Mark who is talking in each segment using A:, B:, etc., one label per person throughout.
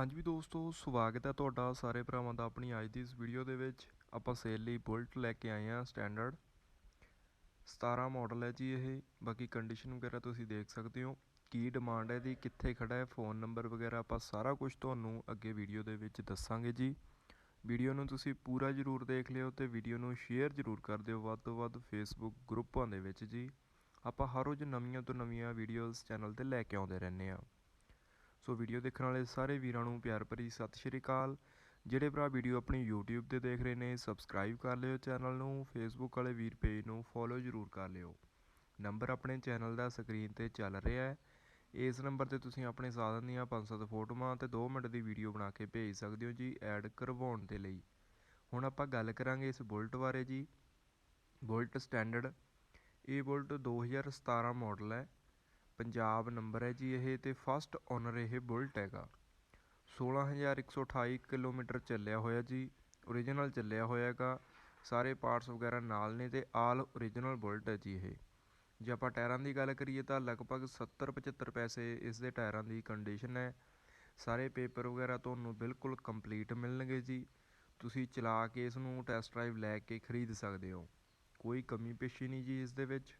A: ਹਾਂਜੀ ਵੀ ਦੋਸਤੋ, ਸਵਾਗਤ ਹੈ ਤੁਹਾਡਾ ਸਾਰੇ ਭਰਾਵਾਂ ਦਾ ਆਪਣੀ ਅੱਜ ਦੀ ਇਸ ਵੀਡੀਓ ਦੇ ਵਿੱਚ। ਆਪਾਂ ਸੇਲ ਲਈ ਬੁਲਟ ਲੈ ਕੇ ਆਏ ਹਾਂ ਸਟੈਂਡਰਡ 17 ਮਾਡਲ ਹੈ ਜੀ ਇਹ। ਬਾਕੀ ਕੰਡੀਸ਼ਨ ਵਗੈਰਾ ਤੁਸੀਂ ਦੇਖ ਸਕਦੇ ਹੋ। ਕੀ ਡਿਮਾਂਡ ਹੈ ਇਹਦੀ, ਕਿੱਥੇ ਖੜਾ ਹੈ ਫੋਨ ਨੰਬਰ ਵਗੈਰਾ ਆਪਾਂ ਸਾਰਾ ਕੁਝ ਤੁਹਾਨੂੰ ਅੱਗੇ ਵੀਡੀਓ ਦੇ ਵਿੱਚ ਦੱਸਾਂਗੇ ਜੀ। ਵੀਡੀਓ ਨੂੰ ਤੁਸੀਂ ਪੂਰਾ ਜ਼ਰੂਰ ਦੇਖ ਲਿਓ ਤੇ ਵੀਡੀਓ ਨੂੰ ਸ਼ੇਅਰ ਜ਼ਰੂਰ ਕਰ ਦਿਓ ਵੱਧ ਤੋਂ ਵੱਧ ਫੇਸਬੁੱਕ ਗਰੁੱਪਾਂ ਦੇ ਵਿੱਚ ਜੀ। ਆਪਾਂ ਹਰ ਰੋਜ਼ ਨਵੀਆਂ ਤੋਂ ਨਵੀਆਂ ਵੀਡੀਓਜ਼ ਚੈਨਲ ਤੇ ਲੈ ਕੇ ਆਉਂਦੇ ਰਹਿੰਦੇ ਆ ਸੋ ਵੀਡੀਓ ਦੇਖਣ ਵਾਲੇ ਸਾਰੇ ਵੀਰਾਂ ਨੂੰ ਪਿਆਰ ਭਰੀ ਸਤਿ ਸ਼੍ਰੀ ਅਕਾਲ। ਜਿਹੜੇ ਭਰਾ ਵੀਡੀਓ ਆਪਣੀ YouTube ਤੇ ਦੇਖ ਰਹੇ ਨੇ ਸਬਸਕ੍ਰਾਈਬ ਕਰ ਲਿਓ ਚੈਨਲ ਨੂੰ, Facebook ਵਾਲੇ ਵੀਰ ਪੇਜ ਨੂੰ ਫੋਲੋ ਜ਼ਰੂਰ ਕਰ ਲਿਓ। ਨੰਬਰ ਆਪਣੇ ਚੈਨਲ ਦਾ ਸਕਰੀਨ ਤੇ ਚੱਲ ਰਿਹਾ ਹੈ। ਇਸ ਨੰਬਰ ਤੇ ਤੁਸੀਂ ਆਪਣੇ ਸਾਧਨ ਦੀਆਂ 500 ਫੋਟੋਆਂ ਤੇ 2 ਮਿੰਟ ਦੀ ਵੀਡੀਓ ਬਣਾ ਕੇ ਭੇਜ ਸਕਦੇ ਹੋ ਜੀ ਐਡ ਕਰਵਾਉਣ ਦੇ ਲਈ। ਹੁਣ ਆਪਾਂ ਗੱਲ ਕਰਾਂਗੇ ਇਸ ਬੁਲਟ ਬਾਰੇ ਜੀ। ਬੁਲਟ ਸਟੈਂਡਰਡ ਇਹ ਬੁਲਟ 2017 ਮਾਡਲ ਹੈ। ਪੰਜਾਬ ਨੰਬਰ ਹੈ ਜੀ ਇਹ ਤੇ ਫਸਟ ਓਨਰ ਇਹ ਬੁਲਟ ਹੈਗਾ। 16128 ਕਿਲੋਮੀਟਰ ਚੱਲਿਆ ਹੋਇਆ ਜੀ origignal ਚੱਲਿਆ ਹੋਇਆ ਹੈਗਾ। ਸਾਰੇ ਪਾਰਟਸ ਵਗੈਰਾ ਨਾਲ ਨੇ ਤੇ ਆਲ origignal ਬੁਲਟ ਹੈ ਜੀ ਇਹ। ਜੇ ਆਪਾਂ ਟਾਇਰਾਂ ਦੀ ਗੱਲ ਕਰੀਏ ਤਾਂ ਲਗਭਗ 70 75 ਪੈਸੇ ਇਸ ਦੇ ਟਾਇਰਾਂ ਦੀ ਕੰਡੀਸ਼ਨ ਹੈ। ਸਾਰੇ ਪੇਪਰ ਵਗੈਰਾ ਤੁਹਾਨੂੰ ਬਿਲਕੁਲ ਕੰਪਲੀਟ ਮਿਲਣਗੇ ਜੀ। ਤੁਸੀਂ ਚਲਾ ਕੇ ਇਸ ਨੂੰ ਟੈਸਟ ਡਰਾਈਵ ਲੈ ਕੇ ਖਰੀਦ ਸਕਦੇ ਹੋ। ਕੋਈ ਕਮੀ ਪੇਸ਼ੀ ਨਹੀਂ ਜੀ ਇਸ ਦੇ ਵਿੱਚ।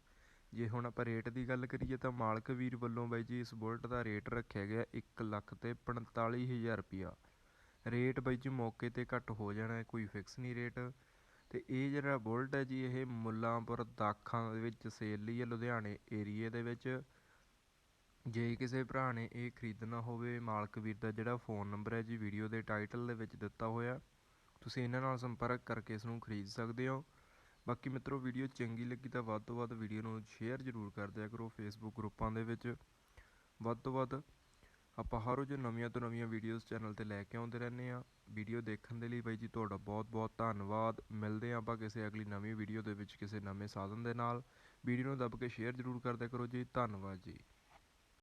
A: ਜੇ ਹੁਣ ਆਪਾਂ ਰੇਟ ਦੀ ਗੱਲ ਕਰੀਏ ਤਾਂ ਮਾਲਕ ਵੀਰ ਵੱਲੋਂ ਬਾਈ ਜੀ ਇਸ ਬੁਲਟ ਦਾ ਰੇਟ ਰੱਖਿਆ ਗਿਆ ਇੱਕ ਲੱਖ ਤੇ 45000 ਰੁਪਿਆ ਰੇਟ ਬਾਈ ਜੀ ਮੌਕੇ ਤੇ ਘੱਟ ਹੋ ਜਾਣਾ, ਕੋਈ ਫਿਕਸ ਨਹੀਂ ਰੇਟ ਤੇ ਇਹ ਜਿਹੜਾ ਬੁਲਟ ਹੈ ਜੀ, ਇਹ ਮੁੱਲਾਂਪੁਰ ਦਾਖਾਂ ਦੇ ਵਿੱਚ ਸੇਲ ਲਈ ਹੈ, ਲੁਧਿਆਣੇ ਏਰੀਏ ਦੇ ਵਿੱਚ। ਜੇ ਕਿਸੇ ਭਰਾ ਨੇ ਇਹ ਖਰੀਦਣਾ ਹੋਵੇ, ਮਾਲਕ ਵੀਰ ਦਾ ਜਿਹੜਾ ਫੋਨ ਨੰਬਰ ਹੈ ਜੀ ਵੀਡੀਓ ਦੇ ਟਾਈਟਲ ਦੇ ਵਿੱਚ ਦਿੱਤਾ ਹੋਇਆ। ਤੁਸੀਂ ਇਹਨਾਂ ਨਾਲ ਸੰਪਰਕ ਕਰਕੇ ਇਸ ਨੂੰ ਖਰੀਦ ਸਕਦੇ ਹੋ। ਬਾਕੀ ਮਿੱਤਰੋ ਵੀਡੀਓ ਚੰਗੀ ਲੱਗੀ ਤਾਂ ਵੱਧ ਤੋਂ ਵੱਧ ਵੀਡੀਓ ਨੂੰ ਸ਼ੇਅਰ ਜ਼ਰੂਰ ਕਰ ਦਿਆ ਕਰੋ ਫੇਸਬੁੱਕ ਗਰੁੱਪਾਂ ਦੇ ਵਿੱਚ। ਵੱਧ ਤੋਂ ਵੱਧ ਆਪਾਂ ਹਰ ਰੋਜ਼ ਨਵੀਆਂ ਤੋਂ ਨਵੀਆਂ ਵੀਡੀਓਜ਼ ਚੈਨਲ ਤੇ ਲੈ ਕੇ ਆਉਂਦੇ ਰਹਿੰਦੇ ਆ ਵੀਡੀਓ ਦੇਖਣ ਦੇ ਲਈ ਬਾਈ ਜੀ ਤੁਹਾਡਾ ਬਹੁਤ ਬਹੁਤ ਧੰਨਵਾਦ। ਮਿਲਦੇ ਆ ਆਪਾਂ ਕਿਸੇ ਅਗਲੀ ਨਵੀਂ ਵੀਡੀਓ ਦੇ ਵਿੱਚ ਕਿਸੇ ਨਵੇਂ ਸਾਧਨ ਦੇ ਨਾਲ। ਵੀਡੀਓ ਨੂੰ ਦੱਬ ਕੇ ਸ਼ੇਅਰ ਜ਼ਰੂਰ ਕਰਦਿਆ ਕਰੋ ਜੀ। ਧੰਨਵਾਦ ਜੀ।